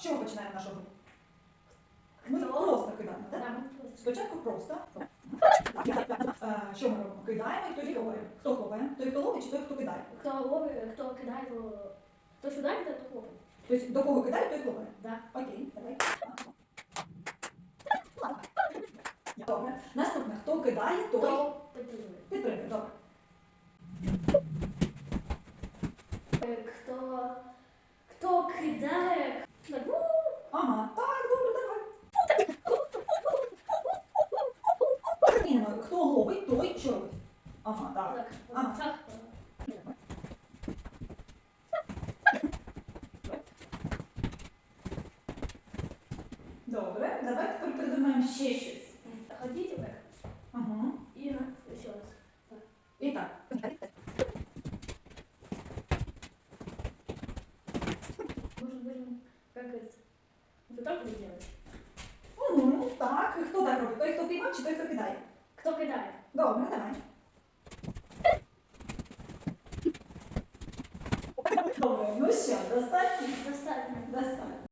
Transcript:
Що ми починаємо нашу гру? Ми просто кидаємо, так? Да, ми просто. Спочатку просто. Е, Що ми робимо? Кидаємо і хтось хлопає. Хто хлопає? Той, хто ловить, чи той, хто кидає? Хто ловить, хто кидає, то... Хто сюди кидає, то хлопає. Тобто до кого кидає, той хлопає. Да. Окей, давай. Добре. Наступне. Хто кидає, той Хто підтримує. підтримує. Добре. Е. Хто Ага, так, добре, давай. Іменно, Хто ловить, той що робить? Ага, так. так, Ага. так. Добре, давай тепер придумаємо ще щось. Ходіть так делать? Ну так. Хто так робить? Той, хто піймав, чи той, хто кидає? Кто кидает? Добре, давай. Добре, ну що, достатньо? Достатньо. Достатньо.